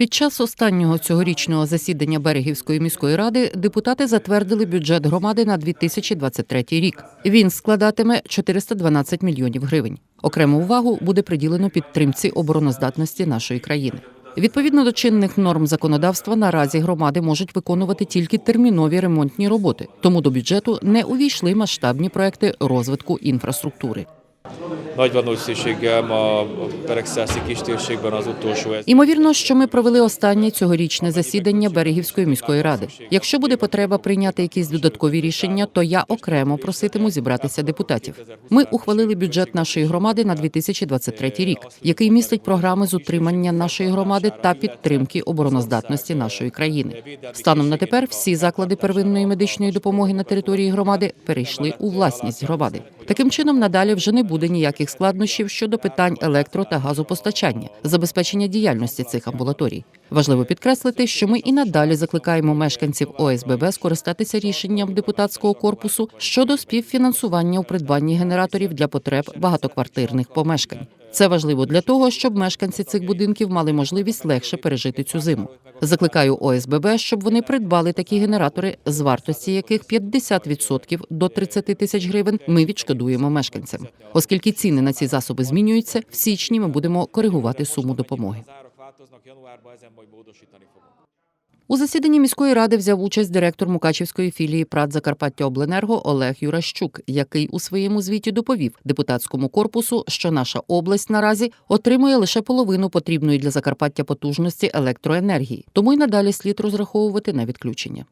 Під час останнього цьогорічного засідання Берегівської міської ради депутати затвердили бюджет громади на 2023 рік. Він складатиме 412 мільйонів гривень. Окрему увагу буде приділено підтримці обороноздатності нашої країни. Відповідно до чинних норм законодавства, наразі громади можуть виконувати тільки термінові ремонтні роботи, тому до бюджету не увійшли масштабні проекти розвитку інфраструктури. Nagy valószínűséggel a Peregszászi kistérségben az utolsó. Імовірно, що ми провели останнє цьогорічне засідання Берегівської міської ради. Якщо буде потреба прийняти якісь додаткові рішення, то я окремо проситиму зібратися депутатів. Ми ухвалили бюджет нашої громади на 2023 рік, який містить програми з утримання нашої громади та підтримки обороноздатності нашої країни. Станом на тепер всі заклади первинної медичної допомоги на території громади перейшли у власність громади. Таким чином, надалі вже не буде ніяких складнощів щодо питань електро та газопостачання, забезпечення діяльності цих амбулаторій. Важливо підкреслити, що ми і надалі закликаємо мешканців ОСББ скористатися рішенням депутатського корпусу щодо співфінансування у придбанні генераторів для потреб багатоквартирних помешкань. Це важливо для того, щоб мешканці цих будинків мали можливість легше пережити цю зиму. Закликаю ОСББ, щоб вони придбали такі генератори, з вартості яких 50% до 30 тисяч гривень ми відшкодуємо мешканцям. Оскільки ціни на ці засоби змінюються, в січні ми будемо коригувати суму допомоги. Változnak, januárban ezen majd. У засіданні міської ради взяв участь директор Мукачівської філії Прад Закарпаття Обленерго Олег Юращук, який у своєму звіті доповів депутатському корпусу, що наша область наразі отримує лише половину потрібної для Закарпаття потужності електроенергії, тому й надалі слід розраховувати на відключення.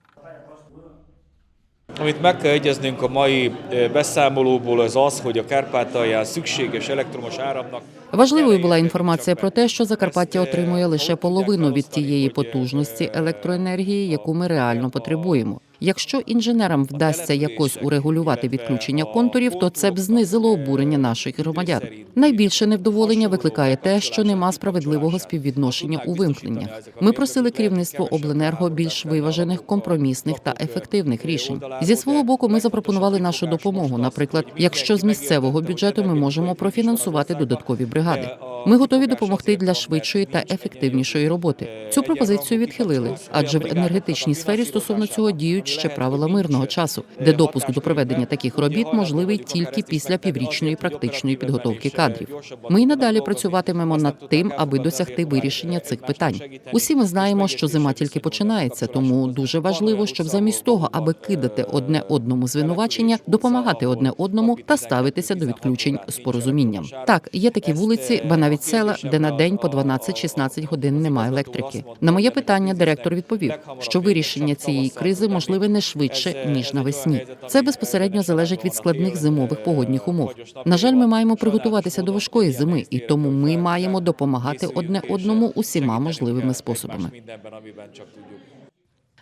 Amit meg kell egyeznünk a mai eh, beszámolóból az az, hogy a Kárpátalján szükséges elektromos áramnak Важливою була інформація про те, що Закарпаття отримує лише половину від тієї потужності електроенергії, яку ми реально потребуємо. Якщо інженерам вдасться якось урегулювати відключення контурів, то це б знизило обурення наших громадян. Найбільше невдоволення викликає те, що нема справедливого співвідношення у вимкненнях. Ми просили керівництво обленерго більш виважених, компромісних та ефективних рішень. Зі свого боку, ми запропонували нашу допомогу. Наприклад, якщо з місцевого бюджету ми можемо профінансувати додаткові бригади. Ми готові допомогти для швидшої та ефективнішої роботи. Цю пропозицію відхилили, адже в енергетичній сфері стосовно цього діють ще правила мирного часу, де допуск до проведення таких робіт можливий тільки після піврічної практичної підготовки кадрів. Ми й надалі працюватимемо над тим, аби досягти вирішення цих питань. Усі ми знаємо, що зима тільки починається, тому дуже важливо, щоб замість того, аби кидати одне одному звинувачення, допомагати одне одному та ставитися до відключень з порозумінням. Так, є такі вулиці, ба навіть села, де на день по 12-16 годин немає електрики. На моє питання директор відповів, що вирішення цієї кризи можливе не швидше ніж навесні. Це безпосередньо залежить від складних зимових погодних умов. На жаль, ми маємо приготуватися до важкої зими, і тому ми маємо допомагати одне одному усіма можливими способами.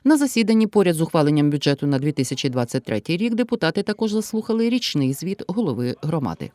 На засіданні поряд з ухваленням бюджету на 2023 рік депутати також заслухали річний звіт голови громади.